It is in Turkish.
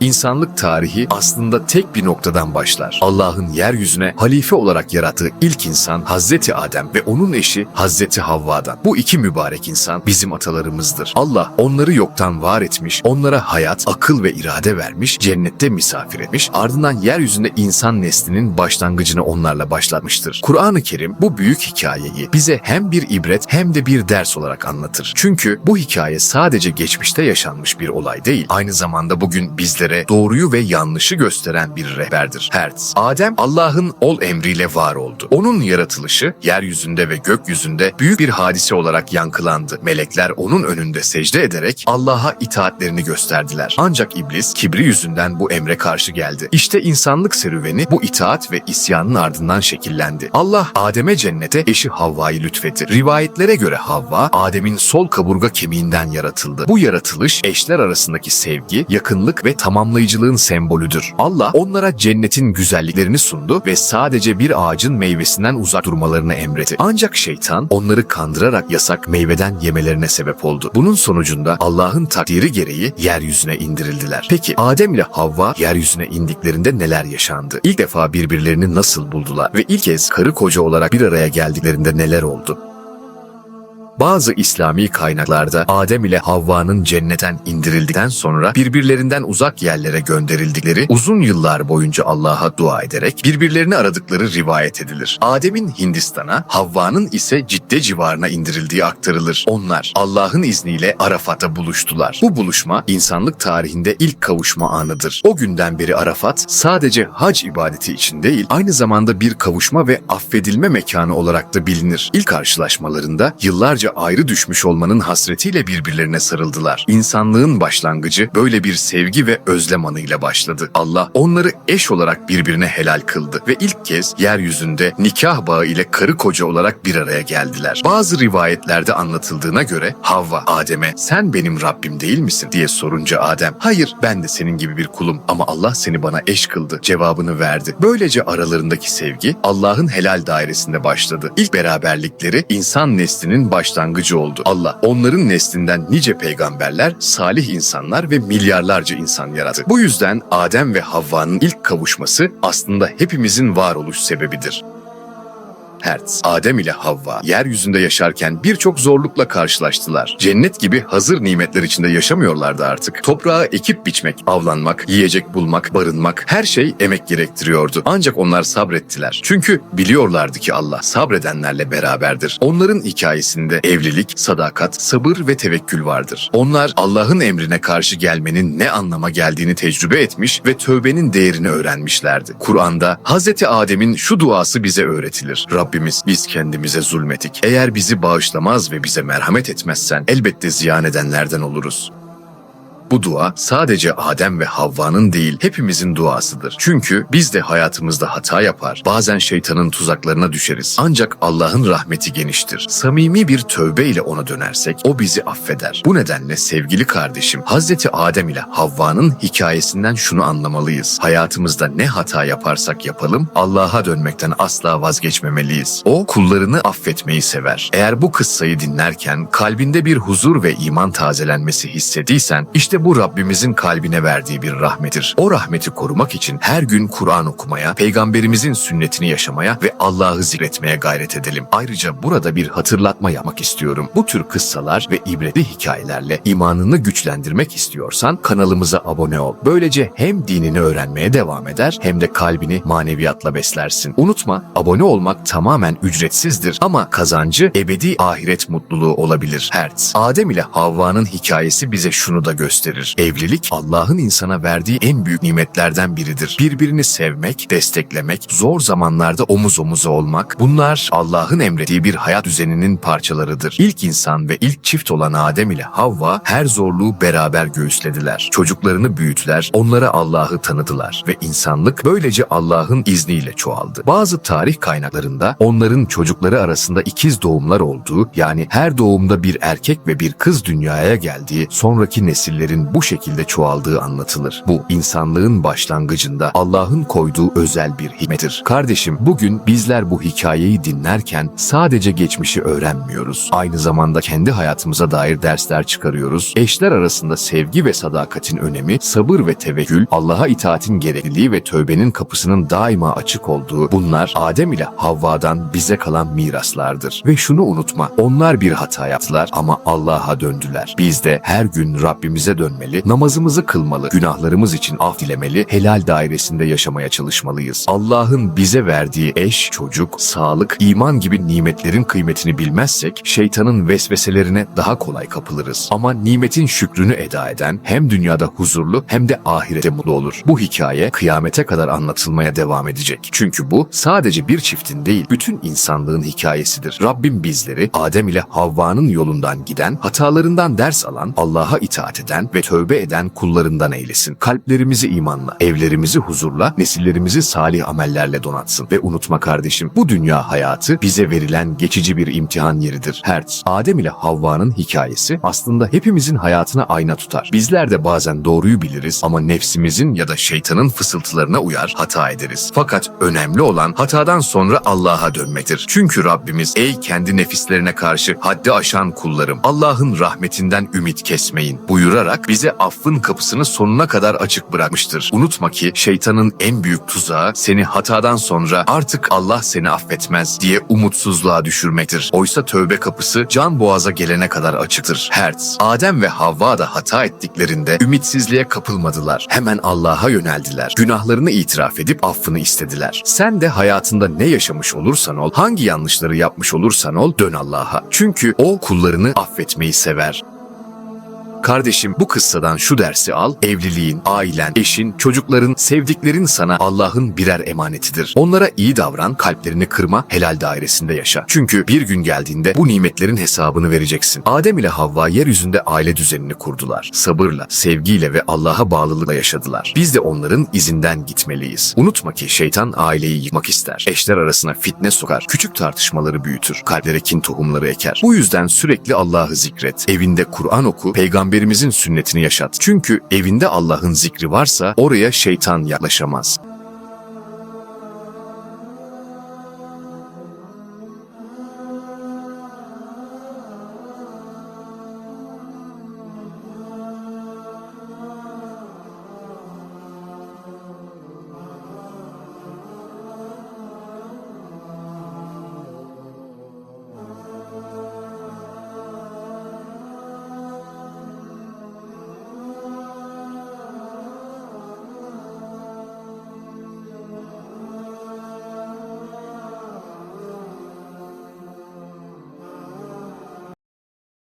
İnsanlık tarihi aslında tek bir noktadan başlar. Allah'ın yeryüzüne halife olarak yarattığı ilk insan Hazreti Adem ve onun eşi Hazreti Havva'dan. Bu iki mübarek insan bizim atalarımızdır. Allah onları yoktan var etmiş, onlara hayat, akıl ve irade vermiş, cennette misafir etmiş, ardından yeryüzünde insan neslinin başlangıcını onlarla başlatmıştır. Kur'an-ı Kerim bu büyük hikayeyi bize hem bir ibret hem de bir ders olarak anlatır. Çünkü bu hikaye sadece geçmişte yaşanmış bir olay değil, aynı zamanda bugün bizlere doğruyu ve yanlışı gösteren bir rehberdir. Hertz. Adem Allah'ın ol emriyle var oldu. Onun yaratılışı yeryüzünde ve gökyüzünde büyük bir hadise olarak yankılandı. Melekler onun önünde secde ederek Allah'a itaatlerini gösterdiler. Ancak iblis kibri yüzünden bu emre karşı geldi. İşte insanlık serüveni bu itaat ve isyanın ardından şekillendi. Allah Adem'e cennete eşi Havva'yı lütfetti. Rivayetlere göre Havva, Adem'in sol kaburga kemiğinden yaratıldı. Bu yaratılış eşler arasındaki sevgi, yakınlık ve tamamlayıcılığın sembolüdür. Allah onlara cennetin güzelliklerini sundu ve sadece bir ağacın meyvesinden uzak durmalarını emretti. Ancak şeytan onları kandırarak yasak meyveden yemelerine sebep oldu. Bunun sonucunda Allah'ın takdiri gereği yeryüzüne indirildiler. Peki Adem ile Havva yeryüzüne indiklerinde neler yaşandı? İlk defa birbirlerini nasıl buldular ve ilk kez karı koca olarak bir araya geldiklerinde neler oldu? Bazı İslami kaynaklarda Adem ile Havva'nın cennetten indirildikten sonra birbirlerinden uzak yerlere gönderildikleri uzun yıllar boyunca Allah'a dua ederek birbirlerini aradıkları rivayet edilir. Adem'in Hindistan'a, Havva'nın ise Cidde civarına indirildiği aktarılır. Onlar Allah'ın izniyle Arafat'ta buluştular. Bu buluşma insanlık tarihinde ilk kavuşma anıdır. O günden beri Arafat sadece hac ibadeti için değil, aynı zamanda bir kavuşma ve affedilme mekanı olarak da bilinir. İlk karşılaşmalarında yıllarca ayrı düşmüş olmanın hasretiyle birbirlerine sarıldılar. İnsanlığın başlangıcı böyle bir sevgi ve özlem anıyla başladı. Allah onları eş olarak birbirine helal kıldı ve ilk kez yeryüzünde nikah bağı ile karı koca olarak bir araya geldiler. Bazı rivayetlerde anlatıldığına göre Havva Adem'e sen benim Rabbim değil misin diye sorunca Adem hayır ben de senin gibi bir kulum ama Allah seni bana eş kıldı cevabını verdi. Böylece aralarındaki sevgi Allah'ın helal dairesinde başladı. İlk beraberlikleri insan neslinin başlangıcı oldu. Allah onların neslinden nice peygamberler, salih insanlar ve milyarlarca insan yarattı. Bu yüzden Adem ve Havva'nın ilk kavuşması aslında hepimizin varoluş sebebidir. Hertz, Adem ile Havva yeryüzünde yaşarken birçok zorlukla karşılaştılar. Cennet gibi hazır nimetler içinde yaşamıyorlardı artık. Toprağı ekip biçmek, avlanmak, yiyecek bulmak, barınmak her şey emek gerektiriyordu. Ancak onlar sabrettiler. Çünkü biliyorlardı ki Allah sabredenlerle beraberdir. Onların hikayesinde evlilik, sadakat, sabır ve tevekkül vardır. Onlar Allah'ın emrine karşı gelmenin ne anlama geldiğini tecrübe etmiş ve tövbenin değerini öğrenmişlerdi. Kur'an'da Hazreti Adem'in şu duası bize öğretilir. Rabbimiz biz kendimize zulmettik. Eğer bizi bağışlamaz ve bize merhamet etmezsen elbette ziyan edenlerden oluruz. Bu dua sadece Adem ve Havva'nın değil hepimizin duasıdır. Çünkü biz de hayatımızda hata yapar, bazen şeytanın tuzaklarına düşeriz. Ancak Allah'ın rahmeti geniştir. Samimi bir tövbe ile ona dönersek o bizi affeder. Bu nedenle sevgili kardeşim Hazreti Adem ile Havva'nın hikayesinden şunu anlamalıyız. Hayatımızda ne hata yaparsak yapalım Allah'a dönmekten asla vazgeçmemeliyiz. O kullarını affetmeyi sever. Eğer bu kıssayı dinlerken kalbinde bir huzur ve iman tazelenmesi hissediysen işte bu Rabbimizin kalbine verdiği bir rahmetir. O rahmeti korumak için her gün Kur'an okumaya, peygamberimizin sünnetini yaşamaya ve Allah'ı zikretmeye gayret edelim. Ayrıca burada bir hatırlatma yapmak istiyorum. Bu tür kıssalar ve ibretli hikayelerle imanını güçlendirmek istiyorsan kanalımıza abone ol. Böylece hem dinini öğrenmeye devam eder hem de kalbini maneviyatla beslersin. Unutma abone olmak tamamen ücretsizdir ama kazancı ebedi ahiret mutluluğu olabilir. Hertz. Adem ile Havva'nın hikayesi bize şunu da gösterir. Evlilik Allah'ın insana verdiği en büyük nimetlerden biridir. Birbirini sevmek, desteklemek, zor zamanlarda omuz omuza olmak bunlar Allah'ın emrettiği bir hayat düzeninin parçalarıdır. İlk insan ve ilk çift olan Adem ile Havva her zorluğu beraber göğüslediler. Çocuklarını büyüttüler, onlara Allah'ı tanıdılar ve insanlık böylece Allah'ın izniyle çoğaldı. Bazı tarih kaynaklarında onların çocukları arasında ikiz doğumlar olduğu yani her doğumda bir erkek ve bir kız dünyaya geldiği sonraki nesillerin nimetlerin bu şekilde çoğaldığı anlatılır. Bu insanlığın başlangıcında Allah'ın koyduğu özel bir hikmettir. Kardeşim bugün bizler bu hikayeyi dinlerken sadece geçmişi öğrenmiyoruz. Aynı zamanda kendi hayatımıza dair dersler çıkarıyoruz. Eşler arasında sevgi ve sadakatin önemi, sabır ve tevekkül, Allah'a itaatin gerekliliği ve tövbenin kapısının daima açık olduğu bunlar Adem ile Havva'dan bize kalan miraslardır. Ve şunu unutma, onlar bir hata yaptılar ama Allah'a döndüler. Biz de her gün Rabbimize dönmeli, namazımızı kılmalı, günahlarımız için af dilemeli, helal dairesinde yaşamaya çalışmalıyız. Allah'ın bize verdiği eş, çocuk, sağlık, iman gibi nimetlerin kıymetini bilmezsek şeytanın vesveselerine daha kolay kapılırız. Ama nimetin şükrünü eda eden hem dünyada huzurlu hem de ahirette mutlu olur. Bu hikaye kıyamete kadar anlatılmaya devam edecek. Çünkü bu sadece bir çiftin değil, bütün insanlığın hikayesidir. Rabbim bizleri Adem ile Havva'nın yolundan giden, hatalarından ders alan, Allah'a itaat eden ve tövbe eden kullarından eylesin. Kalplerimizi imanla, evlerimizi huzurla, nesillerimizi salih amellerle donatsın. Ve unutma kardeşim, bu dünya hayatı bize verilen geçici bir imtihan yeridir. Hertz, Adem ile Havva'nın hikayesi aslında hepimizin hayatına ayna tutar. Bizler de bazen doğruyu biliriz ama nefsimizin ya da şeytanın fısıltılarına uyar, hata ederiz. Fakat önemli olan hatadan sonra Allah'a dönmektir. Çünkü Rabbimiz ey kendi nefislerine karşı haddi aşan kullarım Allah'ın rahmetinden ümit kesmeyin buyurarak bize affın kapısını sonuna kadar açık bırakmıştır. Unutma ki şeytanın en büyük tuzağı seni hatadan sonra artık Allah seni affetmez diye umutsuzluğa düşürmektir. Oysa tövbe kapısı can boğaza gelene kadar açıktır. Hertz, Adem ve Havva da hata ettiklerinde ümitsizliğe kapılmadılar. Hemen Allah'a yöneldiler. Günahlarını itiraf edip affını istediler. Sen de hayatında ne yaşamış olursan ol, hangi yanlışları yapmış olursan ol dön Allah'a. Çünkü o kullarını affetmeyi sever. Kardeşim bu kıssadan şu dersi al. Evliliğin, ailen, eşin, çocukların, sevdiklerin sana Allah'ın birer emanetidir. Onlara iyi davran, kalplerini kırma, helal dairesinde yaşa. Çünkü bir gün geldiğinde bu nimetlerin hesabını vereceksin. Adem ile Havva yeryüzünde aile düzenini kurdular. Sabırla, sevgiyle ve Allah'a bağlılıkla yaşadılar. Biz de onların izinden gitmeliyiz. Unutma ki şeytan aileyi yıkmak ister. Eşler arasına fitne sokar, küçük tartışmaları büyütür, kalplere kin tohumları eker. Bu yüzden sürekli Allah'ı zikret. Evinde Kur'an oku, peygamberimizin sünnetini yaşat. Çünkü evinde Allah'ın zikri varsa oraya şeytan yaklaşamaz.